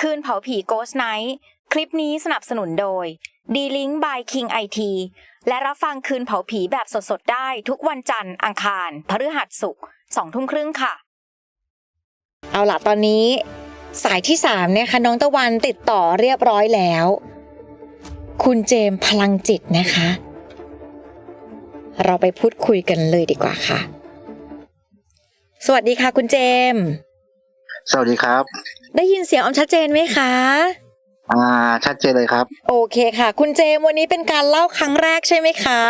คืนเผาผี Ghost Night คลิปนี้สนับสนุนโดย D-Link by King IT และรับฟังคืนเผาผีแบบสดๆ ได้ทุกวันจันทร์อังคาร พฤหัสศุกร์สองทุ่มครึ่งค่ะ เอาล่ะตอนนี้ สายที่สามเนี่ยค่ะน้องตะวันติดต่อเรียบร้อยแล้ว คุณเจมส์พลังจิตนะคะ เราไปพูดคุยกันเลยดีกว่าค่ะ สวัสดีค่ะคุณเจมส์สวัสดีครับ ได้ยินเสียงออมชัดเจนไหมคะ อ่า ชัดเจนเลยครับ โอเคค่ะ คุณเจมส์วันนี้เป็นการเล่าครั้งแรกใช่ไหมคะ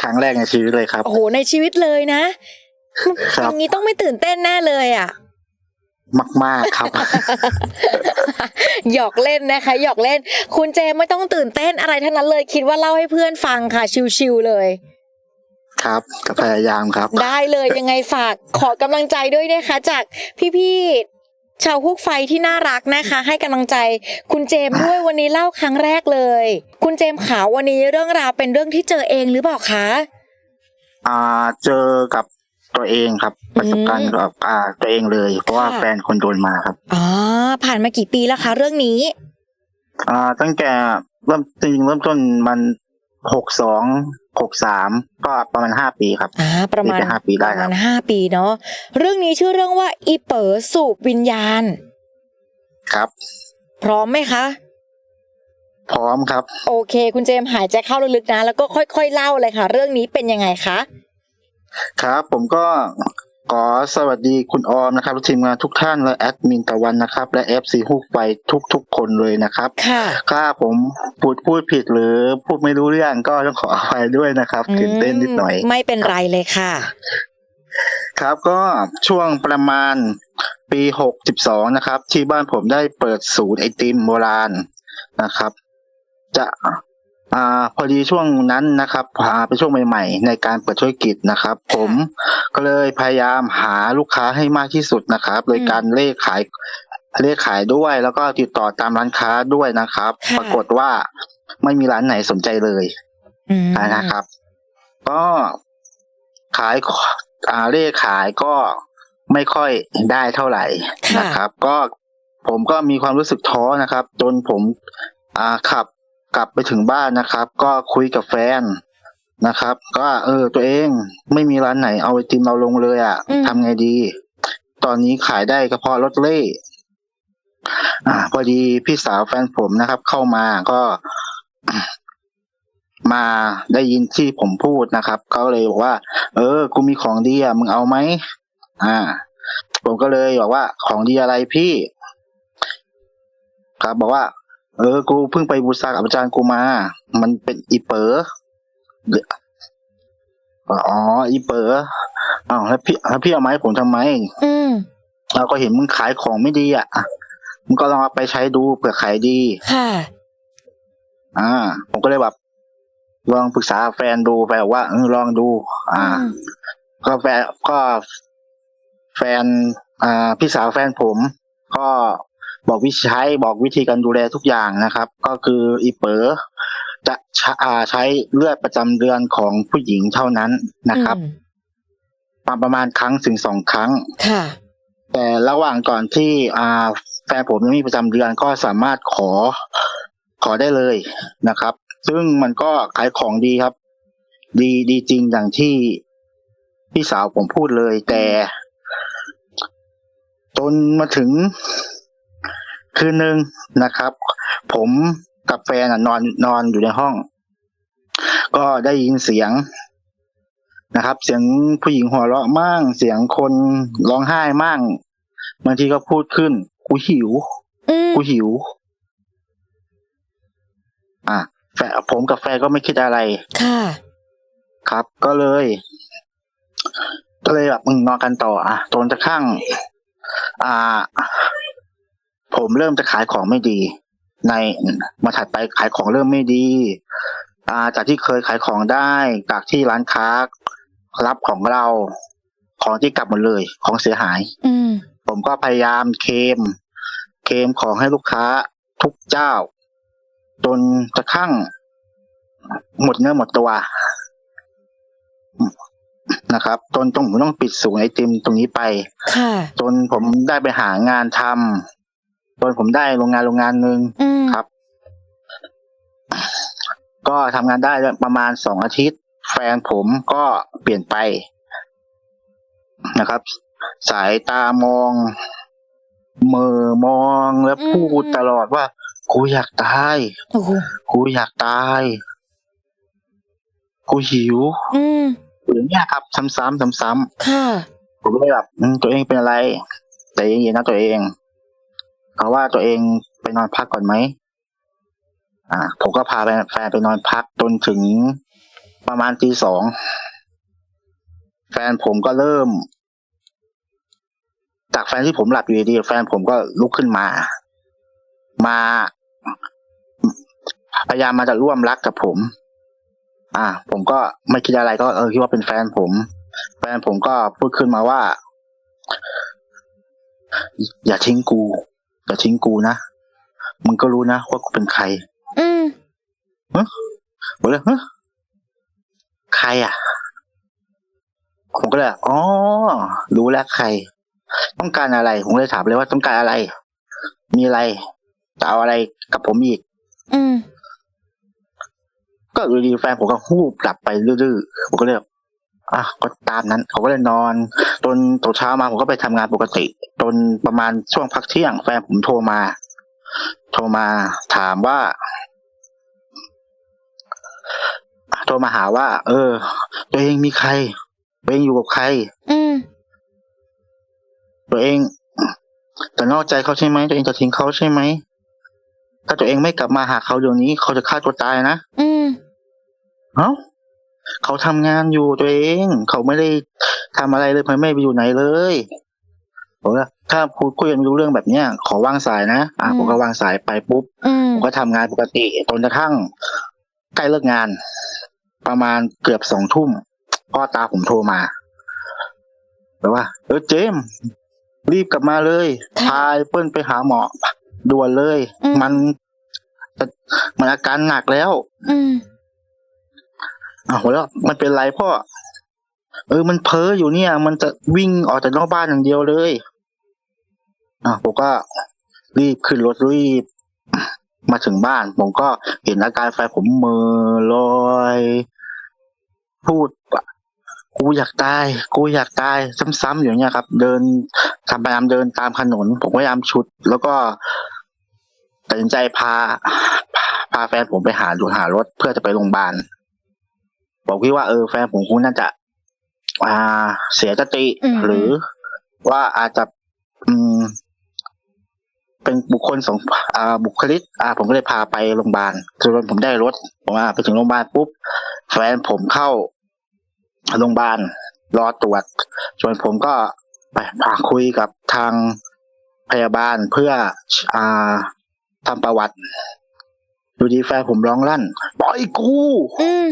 ครั้งแรกในชีวิตเลยครับ โอ้โหในชีวิตเลยนะคอรับย่างนี้ต้องไม่ตื่นเต้นแน่เลยอะ มาก ๆ ครับ หยอกเล่นนะคะ หยอกเล่น คุณเจมส์ไม่ต้องตื่นเต้นอะไรทั้งนั้นเลย คิดว่าเล่าให้เพื่อนฟังค่ะ ชิวๆเลย ครับก็พยายามครับ ได้เลยยังไงฝากขอกำลังใจด้วยนะคะ จากพี่ๆ ชาวฮุกไฟที่น่ารักนะคะ ให้กำลังใจคุณเจมส์ด้วยวันนี้เล่าครั้งแรกเลย คุณเจมส์ขาววันนี้เรื่องราวเป็นเรื่องที่เจอเองหรือเปล่าคะอ่าเจอกับตัวเองครับ ประสบการณ์กับอ่าตัวเองเลย เพราะว่าค่ะแฟนคนโดนมาครับอ๋อผ่านมากี่ปีแล้วคะ เรื่องนี้ อ่าตั้งแต่เริ่มจริงๆเริ่มต้นมัน หกสองหกสามก็ประมาณห้าปีครับอ่าประมาณปีไปห้าปีได้ประครัมาบณห้าปีเนาะเรื่องนี้ชื่อเรื่องว่าอีเป๋อสูบวิญญาณ ครับ พร้อมไหมคะ พร้อมครับ โอเค คุณเจมส์หายใจเข้าลึกๆนะ แล้วก็ค่อยๆเล่าเลยค่ะ เรื่องนี้เป็นยังไงคะครับ ผมก็ ขอสวัสดีคุณออมนะครับทีมงานทุกท่านและแอดมินตะวันนะครับ และเอฟซีฮุกไฟทุกๆ คนเลยนะครับค่ะ ถ้าผมพูดพูดผิดหรือพูดไม่รู้เรื่องก็ต้องขออภัยด้วยนะครับตื่นเต้นนิดหน่อย มไม่เป็นไรเลยค่ะ ครับก็ช่วงประมาณปีหกสิบสองนะครับ ที่บ้านผมได้เปิดศูนย์ไอติมโบราณนะครับ จะ อ่าพอดีช่วงนั้นนะครับอ่าเป็นช่วงใหม่ ๆ ในการเปิดธุรกิจนะครับ ผมก็เลยพยายามหาลูกค้าให้มากที่สุดนะครับ โดยการเลขขายเลขขายด้วยแล้วก็ติดต่อตามร้านค้าด้วยนะครับค่ะปรากฏว่าไม่มีร้านไหนสนใจเลยอืมนะครับ ก็ขายอ่าเลขขายก็ไม่ค่อยได้เท่าไหร่ค่ะ นะครับ ก็ผมก็มีความรู้สึกท้อนะครับ จนผม อ่าขับ กลับไปถึงบ้านนะครับ ก็คุยกับแฟนนะครับ ก็เออ ตัวเองไม่มีร้านไหนเอาไอติมเราลงเลยอะ่ะทำไงดี ตอนนี้ขายได้ก็เพอลอตเตอรี่อ่า พอดีพี่สาวแฟนผมนะครับ เข้ามาก็ มาได้ยินที่ผมพูดนะครับเขาเลยบอกว่า เออ กูมีของดีอะมึงเอาไหมอ่า ผมก็เลยบอกว่าของดีอะไรพี่ ครับบอกว่าเออ กูเพิ่งไปบูชากับอาจารย์กูมา มันเป็นอีเป๋ออ๋อ อีเป๋ออ้าวแล้วพี่แล้วพี่เอาไหมาให้ผมทำไม อืมเราก็เห็นมึงขายของไม่ดีอะมึงก็ลองเอาไปใช้ดูเผื่อขายดี ค่ะ อ่า ผมก็เลยแบบลองปรึกษาแฟนดูแฟนบอกว่าเออลองดู อ่าอืมก็แฟนก็แฟน อ่า พี่สาวแฟนผม ก็ บอกวิธีใช้บอกวิธีการดูแลทุกอย่างนะครับ ก็คืออีเป๋อจะใช้อ่าใช้เลือดประจำเดือนของผู้หญิงเท่านั้นนะครับอืมมาประมาณครั้งถึงสองครั้งค่ะแต่ระหว่างก่อนที่อ่าแฟนผมยังไมมีประจำเดือนก็สามารถขอขอได้เลยนะครับ ซึ่งมันก็ขายของดีครับ ดีดีจริงอย่างที่พี่สาวผมพูดเลย แต่จนมาถึง คืนหนึ่งนะครับ ผมกับแฟนอะนอนนอนอยู่ในห้อง ก็ได้ยินเสียงนะครับ เสียงผู้หญิงหัวเราะมั่งเสียงคนร้องไห้มั่งบางทีก็พูดขึ้น กูหิวอืมกูหิว อะแฟนผมกับแฟนก็ไม่คิดอะไร ค่ะ ครับ ก็เลย ก็เลยแบบมึงนอนกันต่อ อะจนจะข้าง อ่า ผมเริ่มจะขายของไม่ดี ในมาถัดไปขายของเริ่มไม่ดีอ่าจากที่เคยขายของได้จากที่ร้านค้ารับของเราของที่กลับหมดเลย ของเสียหาย อืมผมก็พยายามเคลมเคลมของให้ลูกค้าทุกเจ้า จนกระทั่งหมดเนื้อหมดตัวนะครับจนต้องผมต้องปิดศูนย์ไอติมตรงนี้ไปค่ะจนผมได้ไปหางานท จนผมได้โรงงานโรงงานหนึ่งอืมครับ ก็ทำงานได้ประมาณสองอาทิตย์ แฟนผมก็เปลี่ยนไปนะครับ สายตามองเมือมองแล้วพูดตลอดว่ากูอยากตาย โอ้โหกูอยากตาย กูหิวอืม อย่างเงี้ยครับซ้ำๆซ้ำๆ ค่ะ ผมก็เลยแบบอืมตัวเองเป็นอะไร แต่เย็นๆนะตัวเอง เขาว่าตัวเองไปนอนพักก่อนไหมอ่า ผมก็พาแฟนไปนอนพักจนถึงประมาณตีสอง แฟนผมก็เริ่ม จากแฟนที่ผมหลับอยู่ดีแฟนผมก็ลุกขึ้นมา มาพยายามมาจะร่วมรักกับผม อ่า ผมก็ไม่คิดอะไรก็เออคิดว่าเป็นแฟนผม แฟนผมก็พูดขึ้นมาว่า อย่าทิ้งกู อย่าทิ้งกูนะมึงก็รู้นะว่ากูเป็นใคร อืมผมเลยฮะใครอะ ผมก็เลยอ๋อรู้แล้วใคร ต้องการอะไร ผมเลยถามเลยว่าต้องการอะไร มีอะไรจะเอาอะไรกับผมอีก อืม ก็อยู่ดีแฟนผมก็ฮูบกลับไปดื้อๆผมก็เลย อะก็ตามนั้นผมก็เลยนอนจนตอนเช้ามาผมก็ไปทำงานปกติจนประมาณช่วงพักเที่ยงแฟนผมโทรมา โทรมาถามว่า โทรมาหาว่า เออ ตัวเองมีใคร ตัวเองอยู่กับใคร อืมตัวเองจะนอกใจเขาใช่ไหมตัวเองจะทิ้งเขาใช่ไหมถ้าตัวเองไม่กลับมาหาเขาเดี๋ยวนี้เขาจะฆ่าตัวตายนะ อืมเอ้า เขาทำงานอยู่ตัวเอง เขาไม่ได้ทำอะไรเลยไม่ไปอยู่ไหนเลยผมว่าถ้าพูดคุยกันไม่รู้เรื่องแบบเนี้ยขอวางสายนะอะอืมผมก็วางสายไปปุ๊บอืมผมก็ทำงานปกติจนกระทั่งใกล้เลิกงาน ประมาณเกือบสองทุ่มพ่อตาผมโทรมาแบบว่า เออเจมส์รีบกลับมาเลยค่ะพาไอ้เปิ้ลไปหาหมอด่วนเลยอืมมันมันอาการหนักแล้ว อืม อ้าวแล้วมันเป็นไรพ่อ เออ มันเพ้ออยู่เนี่ย มันจะวิ่งออกจากนอกบ้านอย่างเดียวเลยอะผมก็รีบขึ้นรถรีบ มาถึงบ้าน ผมก็เห็นอาการแฟนผมเมอลอย พูดกูอยากตาย กูอยากตาย ซ้ำๆอย่างเงี้ยครับ เดินทำพยายามเดินตามถนน ผมพยายามชุด แล้วก็ตัดสินใจพา พาแฟนผมไปหาดูหารถเพื่อจะไปโรงพยาบาล บอกพี่ว่าเออแฟนผมคงน่าจะ อ่า เสียสติอืมหรือว่าอาจจะ อืม เป็นบุคคลสองอ่าบุคลิก อ่า ผมก็เลยพาไปโรงพยาบาลจนผมได้รถผมอ่าไปถึงโรงพยาบาลปุ๊บแฟนผมเข้าโรงพยาบาลรอตรวจส่วนผมก็ไปพาคุยกับทางพยาบาลเพื่ออ่าทำประวัติดูดีแฟนผมร้องลั่น ปล่อยกูอืม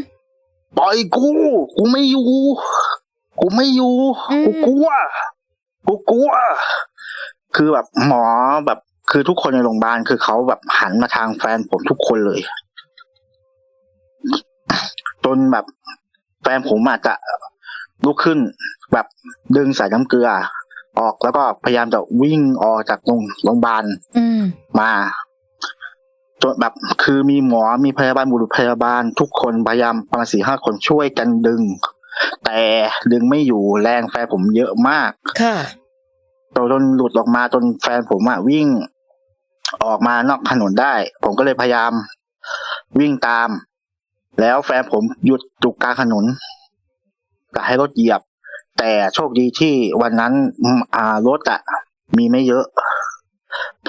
ปล่อยกู กูไม่อยู่ กูไม่อยู่อืมกูกลัว กูกลัว คือแบบหมอแบบ คือทุกคนในโรงพยาบาลคือเขาแบบหันมาทางแฟนผมทุกคนเลย จนแบบ แฟนผมอาจจะลุกขึ้น แบบดึงสายน้ำเกลือ ออกแล้วก็พยายามจะวิ่งออกจากโรงโรงพยาบาลอืมมา จนแบบคือมีหมอมีพยาบาลบุรุษพยาบาลทุกคนพยายามประมาณสี่ห้าคนช่วยกันดึง แต่ดึงไม่อยู่แรงแฟนผมเยอะมาก ค่ะจนหลุดออกมาจนแฟนผมอะวิ่ง ออกมานอกถนนได้ ผมก็เลยพยายาม วิ่งตาม แล้วแฟนผมหยุดจุกกลางถนนจะให้รถเหยียบ แต่โชคดีที่วันนั้นอืมอ่ารถอะมีไม่เยอะ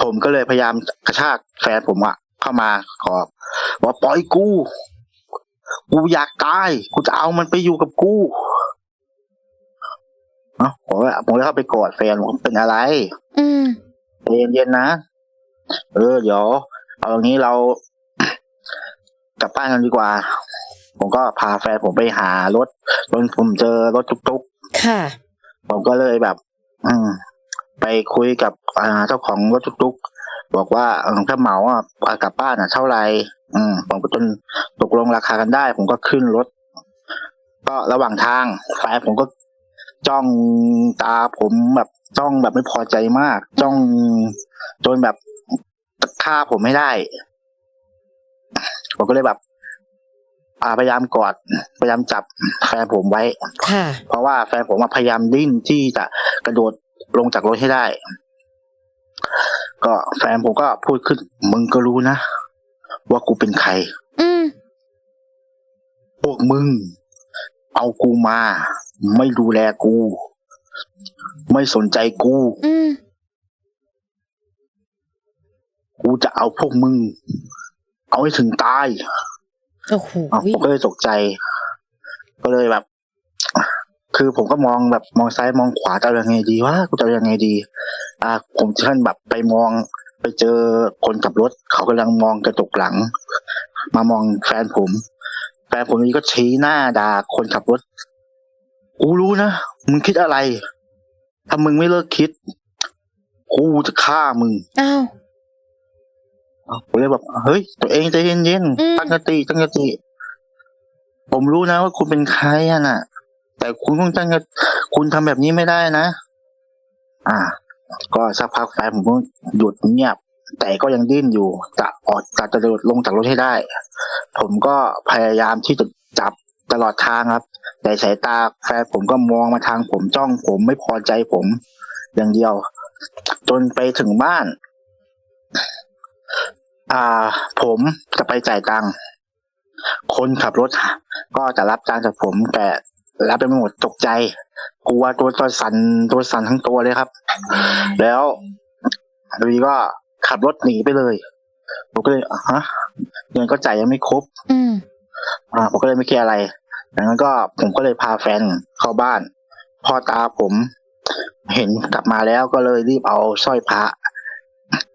ผมก็เลยพยายามกระชากแฟนผมอะ เข้ามาขอบว่าปล่อยกู กูอยากตาย กูจะเอามันไปอยู่กับกูเอ้าผมว่าผมเลยเข้าไปกอดแฟนผมเป็นอะไร อืมใจเย็นๆนะ เออ เดี๋ยวเอาอย่างนี้เรากลับบ้านกันดีกว่า ผมก็พาแฟนผมไปหารถจนผมเจอรถตุ๊กค่ะๆผมก็เลยแบบ อืมไปคุยกับอ่าเจ้าของรถตุ๊กๆ บอกว่าเออถ้าเหมาอะอ่ากลับบ้านอะเท่าไหร่อืมผมก็จนตกลงราคากันได้ ผมก็ขึ้นรถ ก็ระหว่างทางแฟนผมก็จ้องตาผมแบบจ้องแบบไม่พอใจมาก จ้องจนแบบฆ่าผมไม่ได้ ผมก็เลยแบบอ่าพยายามกอดพยายามจับแฟนผมไว้ค่ะเพราะว่าแฟนผมมาพยายามดิ้นที่จะกระโดดลงจากรถให้ได้ ก็แฟนผมก็พูดขึ้น มึงก็รู้นะ ว่ากูเป็นใคร อืมพวกมึง เอากูมา ไม่ดูแลกู ไม่สนใจกู อืมกูจะเอาพวกมึง เอาให้ถึงตายโอ้โหอะผมก็เลยตกใจ ก็เลยแบบ คือผมก็มองแบบมองซ้ายมองขวาจะเอายังไงดีวะกูจะเอายังไงดี อ่า ผมท่านแบบไปมองไปเจอคนขับรถ เขากำลังมองกระจกหลัง มามองแฟนผมแฟนผมนี่ก็ชี้หน้าด่าคนขับรถกูรู้นะมึงคิดอะไรถ้ามึงไม่เลิกคิดกูจะฆ่ามึงอ้าวผมเลยแบบเฮ้ย ตัวเองใจเย็นอืมๆตั้งสติตั้งสติ ผมรู้นะว่าคุณเป็นใครอะน่ะ แต่คุณต้องตั้งคุณทำแบบนี้ไม่ได้นะ อ่า ก็สักพักแฟนผมก็หยุดเงียบ แต่ก็ยังดิ้นอยู่ จะออกจะกระโดดลงจากรถให้ได้ ผมก็พยายามที่จะจับตลอดทางครับ แต่สายตาแฟนผมก็มองมาทางผมจ้องผมไม่พอใจผม อย่างเดียว จนไปถึงบ้าน อ่า ผมจะไปจ่ายตังค์คนขับรถ ก็จะรับตังค์จากผมแต่ รับไปไม่หมดตกใจ กลัวตัวตัวสั่นตัวสั่นทั้งตัวเลยครับ แล้ววีก็ขับรถหนีไปเลยผมก็เลยอะฮะเงินก็จ่ายยังไม่ครบ อืมอ่าผมก็เลยไม่เคลียร์อะไรดังนั้นก็ผมก็เลยพาแฟนเข้าบ้าน พ่อตาผม เห็นกลับมาแล้วก็เลยรีบเอาสร้อยพระ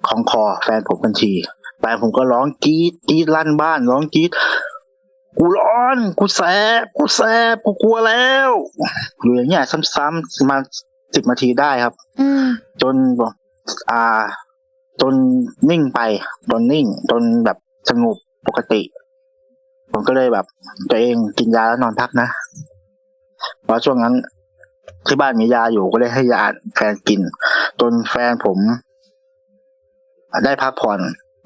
ของคอแฟนผมทันทีแฟนผมก็ร้องกรีดกรีดลั่นบ้าน ร้องกรีด กูร้อน กูแสบ กูแสบ กูกลัวแล้วอยู่อย่างเงี้ยซ้ำๆประมาณสิบนาทีได้ครับ อืมจนบอกอ่า จนนิ่งไปจนนิ่ง จนแบบสงบปกติ ผมก็เลยแบบ ตัวเองกินยาแล้วนอนพักนะเพราะช่วงนั้นที่บ้านมียาอยู่ก็เลยให้ยาแฟนกิน จนแฟนผม ได้พักผ่อน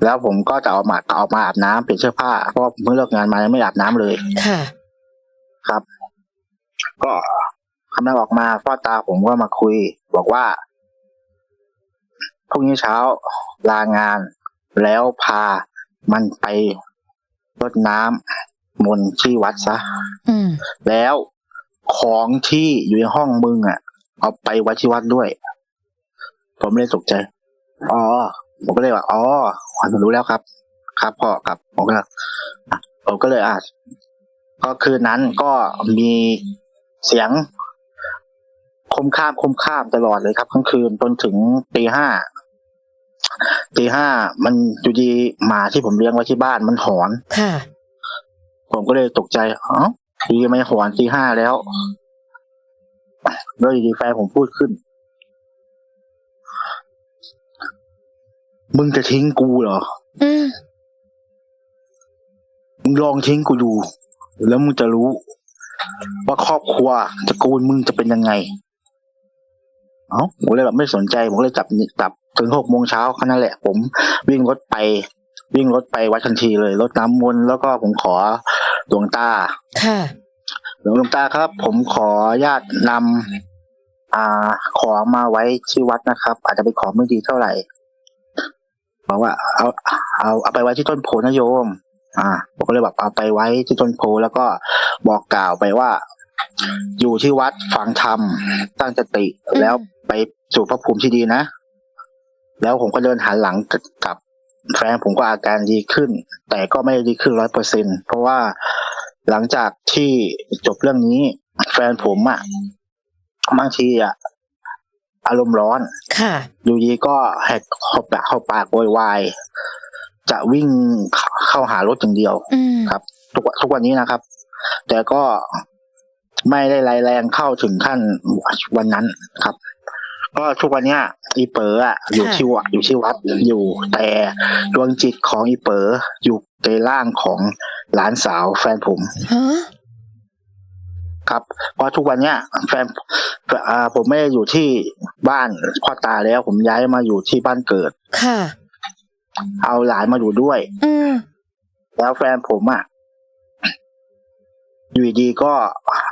แล้วผมก็จะออกมาออกมาอาบน้ำเปลี่ยนเสื้อผ้าเพราะว่าเพิ่งเลิกงานมายังไม่อาบน้ำเลยค่ะ ครับ ก็คำนั้นออกมาพ่อตาผมก็มาคุย บอกว่าพรุ่งนี้เช้าลางาน แล้วพามันไปรดน้ำมนต์ที่วัดซะอืมแล้วของที่อยู่ในห้องมึงอะ เอาไปไว้ที่วัดด้วย ผมเลยตกใจ อ๋อ ผมก็เลยว่าอ๋อผมรู้แล้วครับ ครับพ่อครับผมก็อะผมก็เลยอะก็คืนนั้นก็มีเสียงคมข้ามคมข้ามตลอดเลยครับทั้งคืนจนถึงตีห้าตีห้ามันอยู่ดีหมาที่ผมเลี้ยงไว้ที่บ้านมันหอนค่ะ ผมก็เลยตกใจเอ้าทีไม่หอนตีห้าแล้วแล้วอยู่ดีแฟนผมพูดขึ้น มึงจะทิ้งกูเหรอ อืมมึงลองทิ้งกูดู แล้วมึงจะรู้ ว่าครอบครัวตระกูลมึงจะเป็นยังไง เอ้าผมเลยแบบไม่สนใจ ผมเลยจับจับถึงหกโมงเช้าแค่นั้นแหละ ผมวิ่งรถไป วิ่งรถไปวัดทันทีเลยรถน้ำมนต์แล้วก็ผมขอหลวงตา ค่ะ หลวงตาครับ ผมขออนุญาตนำอ่า ของมาไว้ที่วัดนะครับ อาจจะเป็นของไม่ดีเท่าไหร่ บอกว่าเอาเอาเอาไปไว้ที่ต้นโพนะโยม อ่าผมก็เลยแบบเอาไปไว้ที่ต้นโพแล้วก็บอกกล่าวไปว่า อยู่ที่วัดฟังธรรมตั้งสติอืมแล้วไปสู่พระภูมิที่ดีนะ แล้วผมก็เดินหันหลังกลับแฟนผมก็อาการดีขึ้น แต่ก็ไม่ได้ดีขึ้นร้อยเปอร์เซ็นเพราะว่าหลังจากที่จบเรื่องนี้ แฟนผมอะบางทีอะ อารมณ์ร้อน ค่ะ อยู่ดีก็แหกเข้าปากเข้าปากโวยวาย จะวิ่งเข้าหารถอย่างเดียวอืมครับ ทุกวันทุกวันนี้นะครับ แต่ก็ไม่ได้รายแรงเข้าถึงขั้นวันนั้นครับ ก็ทุกวันเนี้ยอีเป๋ออะอยู่ที่วัดอยู่ที่วัดอยู่แต่ดวงจิตของอีเป๋ออยู่ในร่างของหลานสาวแฟนผมฮะ ครับเพราะทุกวันเนี้ยแฟนอ่าผมไม่ได้อยู่ที่บ้านพ่อตาแล้ว ผมย้ายมาอยู่ที่บ้านเกิด ค่ะ เอาหลานมาอยู่ด้วย อืมแล้วแฟนผมอะอยู่ดีๆก็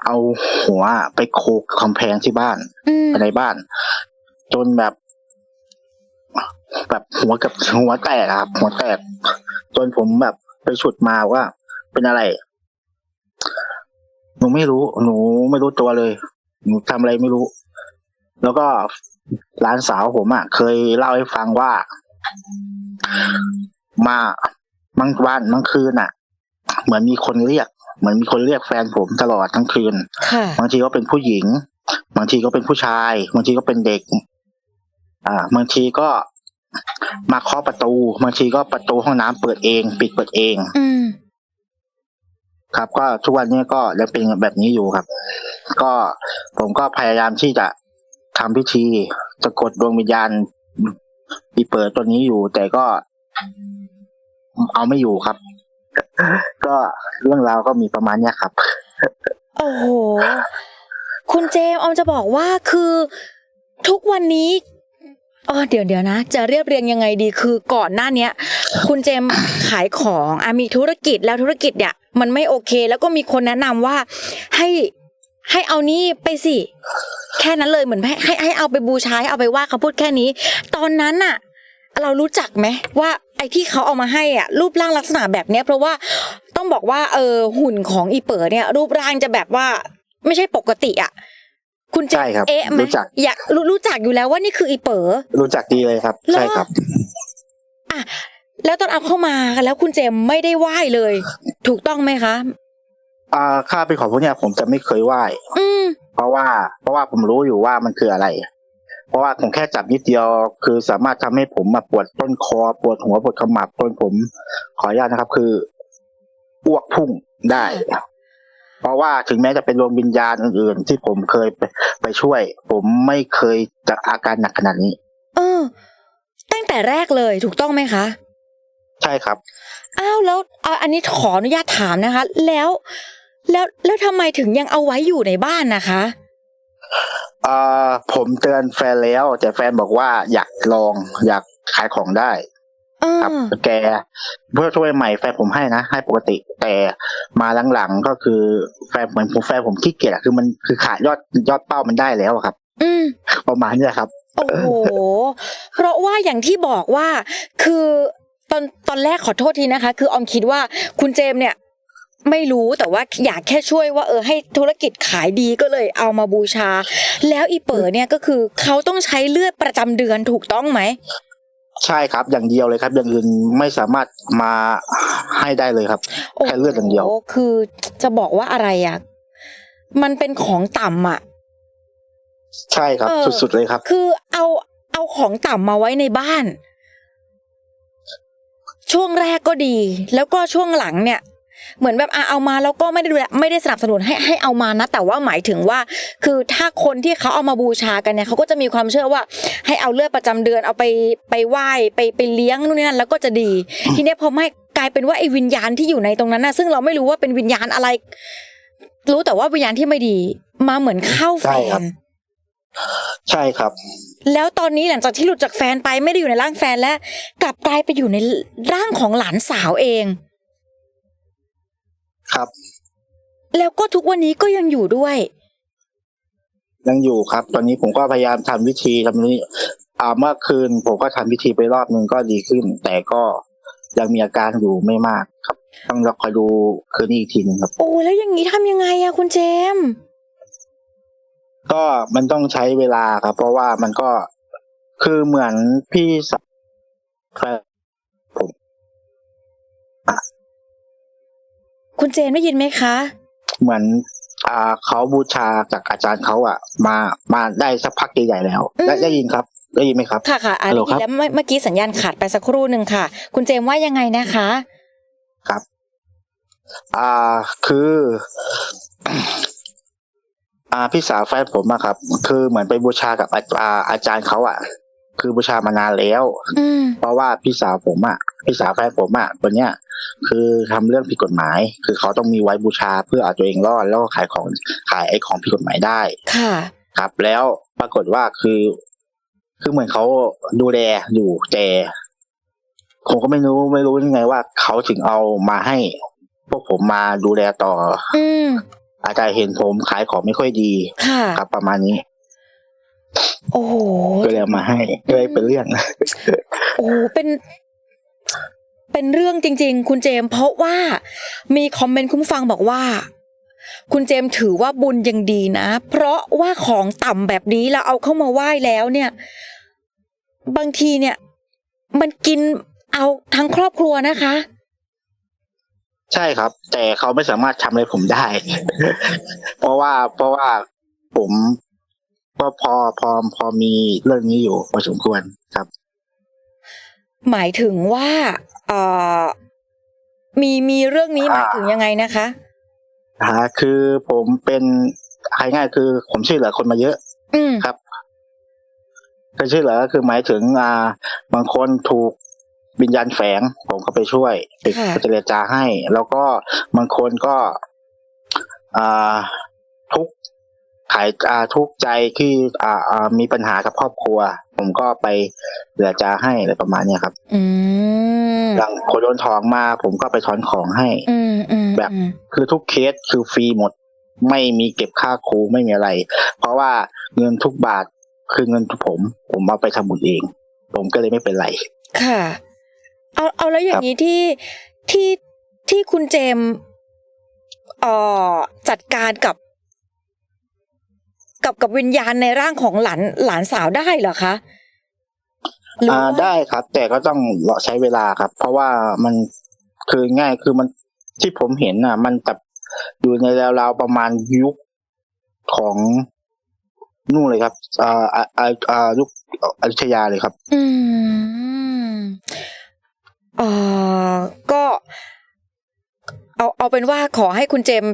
เอาหัวไปโขกกำแพงที่บ้านอืมในบ้าน จนแบบ แบบหัวกับหัวแตกอะครับ หัวแตกจนผมแบบไปฉุดมาว่า เป็นอะไร หนูไม่รู้ หนูไม่รู้ตัวเลย หนูทำอะไรไม่รู้ แล้วก็หลานสาวผมอะ่ะ เคยเล่าให้ฟังว่า มาบางวันบางคืนอะ เหมือนมีคนเรียก เหมือนมีคนเรียกแฟนผมตลอดทั้งคืนค่ะบางทีก็เป็นผู้หญิง บางทีก็เป็นผู้ชาย บางทีก็เป็นเด็ก อ่า บางทีก็มาเคาะประตู บางทีก็ประตูห้องน้ำเปิดเอง ปิดเปิดเอง อืม ครับ ก็ทุกวันนี้ก็ยังเป็นแบบนี้อยู่ครับ ก็ผมก็พยายามที่จะทำพิธีสะกดดวงวิญญาณปีเปิดตัวนี้อยู่ แต่ก็เอาไม่อยู่ครับ ก็เรื่องราวก็มีประมาณเนี้ยครับ โอ้โห คุณเจมส์ออมจะบอกว่าคือทุกวันนี้ อ๋อเดี๋ยวเดี๋ยวนะ จะเรียบเรียงยังไงดีคือก่อนหน้าเนี้ย คุณเจมขายของอะมีธุรกิจแล้วธุรกิจเนี่ย มันไม่โอเค แล้วก็มีคนแนะนำว่าให้ให้เอานี่ไปสิแค่นั้นเลยเหมือนให้ให้ให้เอาไปบูชาเอาไปว่าเขาพูดแค่นี้ ตอนนั้นน่ะ เรารู้จักไหมว่าไอ้ที่เขาเอามาให้อะรูปร่างลักษณะแบบเนี้ย เพราะว่าต้องบอกว่าเออหุ่นของอีเป๋อเนี่ย รูปร่างจะแบบว่าไม่ใช่ปกติอะ คุณเจใช่ครับเอ๊ะไหมรู้จัก อยากรู้รู้จักอยู่แล้วว่านี่คืออีเป๋อ รู้จักดีเลยครับ เหรอ ใช่ครับอะแล้วตอนเอาเข้ามาแล้วคุณเจมไม่ได้ไหว้เลย ถูกต้องไหมคะ อ่าค่าเป็นของพวกเนี้ยผมจะไม่เคยไหว้ อืม เพราะว่า เพราะว่าผมรู้อยู่ว่ามันคืออะไร เพราะว่าผมแค่จับนิดเดียว คือสามารถทำให้ผมมาปวดต้นคอ ปวดหัวปวดขมับจนผม ขออนุญาตนะครับ คืออ้วกพุ่งได้ เพราะว่าถึงแม้จะเป็นดวงวิญญาณอื่นๆที่ผมเคยไปไปช่วย ผมไม่เคยจะอาการหนักขนาดนี้ เออ ตั้งแต่แรกเลยถูกต้องไหมคะ ใช่ครับ อ้าวแล้วอะอันนี้ขออนุญาตถามนะคะ แล้ว แล้วแล้วทำไมถึงยังเอาไว้อยู่ในบ้านนะคะเอ่อผมเตือนแฟนแล้ว แต่แฟนบอกว่าอยากลองอยากขายของได้เออ ครับแกเพื่อช่วยใหม่แฟนผมให้นะให้ปกติ แต่มาหลังๆก็คือแฟนเหมือนผมแฟนผมขี้เกียจอะคือมันคือขาดยอดยอดเป้ามันได้แล้วอะครับ อืมประมาณเนี้ยครับ โอ้โหเพราะว่าอย่างที่บอกว่า คือตอนตอนแรกขอโทษทีนะคะ คือออมคิดว่าคุณเจมส์เนี่ยไม่รู้แต่ว่าอยากแค่ช่วยว่าเออให้ธุรกิจขายดีก็เลยเอามาบูชา แล้วอีเป๋อเนี่ยก็คือเขาต้องใช้เลือดประจำเดือนถูกต้องไหม ใช่ครับ อย่างเดียวเลยครับ อย่างอื่นไม่สามารถมาให้ได้เลยครับแค่เลือดอย่างเดียวโโหคือจะบอกว่าอะไรอะมันเป็นของต่ำอะ ใช่ครับเออสุดๆเลยครับ คือเอาเอาของต่ำมาไว้ในบ้าน ช่วงแรกก็ดี แล้วก็ช่วงหลังเนี่ย เหมือนแบบอะเอามาแล้วก็ไม่ได้ดูแลไม่ได้สนับสนุนให้ให้เอามานะ แต่ว่าหมายถึงว่า คือถ้าคนที่เขาเอามาบูชากันเนี่ยเขาก็จะมีความเชื่อว่า ให้เอาเลือดประจำเดือนเอาไปไปไหว้ไปไปเลี้ยงนู่นนี่นั่นแล้วก็จะดี ทีเนี้ยพอไม่กลายเป็นว่าไอ้วิญญาณที่อยู่ในตรงนั้นนะซึ่งเราไม่รู้ว่าเป็นวิญญาณอะไร รู้แต่ว่าวิญญาณที่ไม่ดี มาเหมือนเข้าแฟใช่ครับนใช่ครับ แล้วตอนนี้หลังจากที่หลุดจากแฟนไปไม่ได้อยู่ในร่างแฟนแล้ว กลับกลายไปอยู่ในร่างของหลานสาวเอง ครับ แล้วก็ทุกวันนี้ก็ยังอยู่ด้วย ยังอยู่ครับ ตอนนี้ผมก็พยายามทำวิธีทำนี้ อ่าเมื่อคืนผมก็ทำวิธีไปรอบหนึ่งก็ดีขึ้น แต่ก็ยังมีอาการอยู่ไม่มากครับ ต้องรอคอยดูคืนนี้อีกทีหนึงครับ โอ้แล้วอย่างนี้ทำยังไงอะคุณเจมส์ก็มันต้องใช้เวลาครับ เพราะว่ามันก็คือเหมือนพี่สาวแฟน คุณเจมส์ได้ยินไหมคะ เหมือนอ่าเขาบูชาจากอาจารย์เขาอะ มามาได้สักพักใหญ่ๆแล้วได้อืมได้ยินครับ ได้ยินไหมครับ ค่ะค่ะอะฮัลโหลได้ยินแล้วเมื่อเมื่อกี้สัญญาณขาดไปสักครู่หนึ่งค่ะ คุณเจมส์ว่ายังไงนะคะครับอ่าคือ อ่าพี่สาวแฟนผมอะครับ คือเหมือนไปบูชากับอาอ่าอาจารย์เขาอะ คือบูชามานานแล้ว อืม เพราะว่าพี่สาวผมอะพี่สาวแฟนผมอะคนเนี้ยคือทำเรื่องผิดกฎหมาย คือเขาต้องมีไว้บูชาเพื่อเอาตัวเองรอดแล้วก็ขายของขายไอ้ของผิดกฎหมายได้ ค่ะ ครับ แล้วปรากฏว่าคือ คือเหมือนเขาดูแลอยู่แต่ผมก็ไม่รู้ไม่รู้ยังไงว่าเขาถึงเอามาให้ พวกผมมาดูแลต่อ อืม อาจจะเห็นผมขายของไม่ค่อยดี ค่ะ ครับประมาณนี้ โอ้โหก็เลยเอามาให้ก็เลยเป็นเรื่องโอ้โหเป็น เป็นเรื่องจริง ๆ คุณเจมส์เพราะว่ามีคอมเมนต์คุณผู้ฟังบอกว่า คุณเจมส์ถือว่าบุญยังดีนะ เพราะว่าของต่ำแบบนี้เราเอาเข้ามาไหว้แล้วเนี่ย บางทีเนี่ย มันกินเอาทั้งครอบครัวนะคะ ใช่ครับ แต่เขาไม่สามารถทำอะไรผมได้ เพราะว่าเพราะว่าผม ก็พอพอพอมีเรื่องนี้อยู่พอสมควรครับ หมายถึงว่าเอ่อมีมีเรื่องนี้หมายถึงยังไงนะคะอ่าคือผมเป็นเอาง่ายๆคือ ผมช่วยเหลือคนมาเยอะอืมครับคือช่วยเหลือก็คือหมายถึง อ่า บางคนถูกวิญญาณแฝง ผมก็ไปช่วยไปค่ะเจรจาให้ แล้วก็บางคนก็ อ่าทุกข์ ขายอ่าทุกข์ใจที่อ่าอ่ามีปัญหากับครอบครัว ผมก็ไปเจรจาให้อะไรประมาณเนี้ยครับ อืมอย่างคนโดนทองมา ผมก็ไปถอนของให้อืมอืมแบบคือทุกเคสคือฟรีหมด ไม่มีเก็บค่าครูไม่มีอะไร เพราะว่าเงินทุกบาทคือเงินผม ผมเอาไปทำบุญเอง ผมก็เลยไม่เป็นไร ค่ะ เอาเอาแล้วอย่างนี้ที่ที่ที่คุณเจมส์เอ่อจัดการกับ กับกับวิญญาณในร่างของหลานหลานสาวได้เหรอคะหรืออ่าว่าได้ครับ แต่ก็ต้องรอใช้เวลาครับ เพราะว่ามันคือง่ายคือมันที่ผมเห็นอะ มันแบบอยู่ในราวๆประมาณยุคของนู่นเลยครับอ่าอ่าอ่าอ่ายุคอยุธยาเลยครับ อืมเอ่อก็ เอาเอาเป็นว่าขอให้คุณเจมส์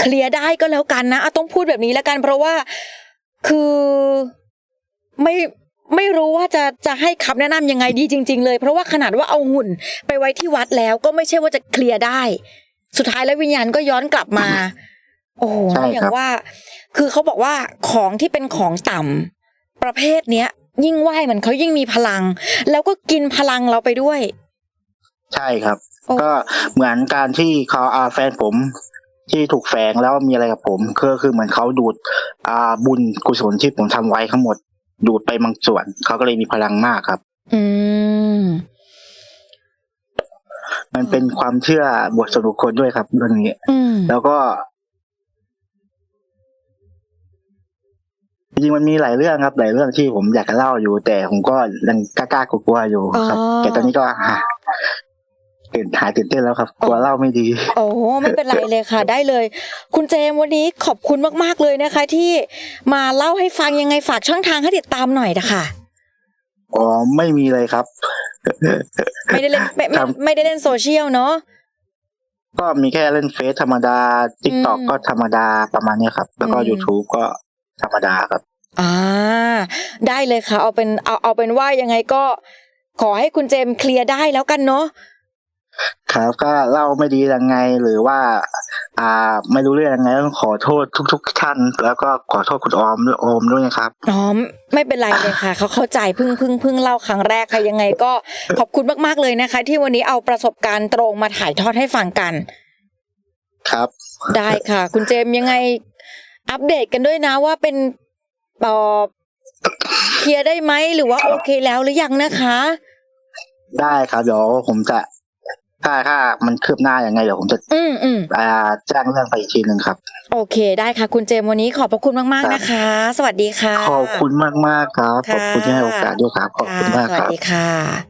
เคลียร์ได้ก็แล้วกันนะอะต้องพูดแบบนี้แล้วกัน เพราะว่าคือไม่ไม่รู้ว่าจะจะให้คำแนะนำยังไงดีจริง ๆ เลย เพราะว่าขนาดว่าเอาหุ่นไปไว้ที่วัดแล้วก็ไม่ใช่ว่าจะเคลียร์ได้ สุดท้ายแล้ววิญญาณก็ย้อนกลับมา โอ้โหใช่ครับอย่างว่า คือเขาบอกว่าของที่เป็นของต่ำประเภทเนี้ย ยิ่งไหวเหมือนเขายิ่งมีพลัง แล้วก็กินพลังเราไปด้วย ใช่ครับโอ้ก็เหมือนการที่เขาอาแฟนผม ที่ถูกแฝงแล้วมีอะไรกับผมก็คือเหมือนเขาดูดอ่าบุญกุศลที่ผมทำไว้ทั้งหมด ดูดไปบางส่วนเขาก็เลยมีพลังมากครับ อืมมันเป็นความเชื่อบทสรุปคนด้วยครับเรื่องนี้อืมแล้วก็จริงๆมันมีหลายเรื่องครับ หลายเรื่องที่ผมอยากจะเล่าอยู่ แต่ผมก็ยังกล้าๆกลัวๆอยู่ครับอ๋อแต่ตอนนี้ก็หา ตื่นหายตื่นเต้นแล้วครับ กลัวเล่าไม่ดี โอ้ไม่เป็นไรเลยค่ะ ได้เลย คุณเจมส์วันนี้ขอบคุณมากๆเลยนะคะ ที่มาเล่าให้ฟังยังไงฝากช่องทางให้ติดตามหน่อยนะคะอ๋อไม่มีเลยครับ ไม่ได้เล่นไม่ไม่ครับไม่ได้เล่นโซเชียลเนาะก็มีแค่เล่นเฟซธรรมดาทิกตอกอืมก็ธรรมดาประมาณเนี้ยครับ แล้วก็อืม YouTube ก็ธรรมดาครับ อ่า ได้เลยค่ะ เอาเป็นเอาเอาเป็นว่ายังไงก็ขอให้คุณเจมส์เคลียร์ได้แล้วกันเนาะ ครับก็เล่าไม่ดียังไงหรือว่า อ่าไม่รู้เรื่องยังไงต้องขอโทษทุก ๆ ท่าน แล้วก็ขอโทษคุณออมด้วยโอมด้วยนะครับอ๋อไม่เป็นไรเลยค่ะเขาเข้าใจเพิ่งเพิ่งเพิ่งเล่าครั้งแรกค่ะยังไงก็ขอบคุณมากๆเลยนะคะ ที่วันนี้เอาประสบการณ์ตรงมาถ่ายทอดให้ฟังกัน ครับ ได้ค่ะ คุณเจมส์ยังไง อัปเดตกันด้วยนะว่าเป็นเอ่อเคลียร์ได้ไหมหรือว่าโอเคแล้วหรือยังนะคะได้ครับเดี๋ยวผมจะ ถ้าถ้ามันคืบหน้ายังไงเดี๋ยวผมจะอืมอืมอ่าแจ้งเรื่องไปอีกทีหนึ่งครับ โอเคได้ค่ะ คุณเจมส์วันนี้ขอบพระคุณมาก ๆ นะคะ สวัสดีค่ะ ขอบคุณมากมากๆครับขอบคุณที่ให้โอกาสด้วยครับขอบคุณมากสควัสรับดีค่ะ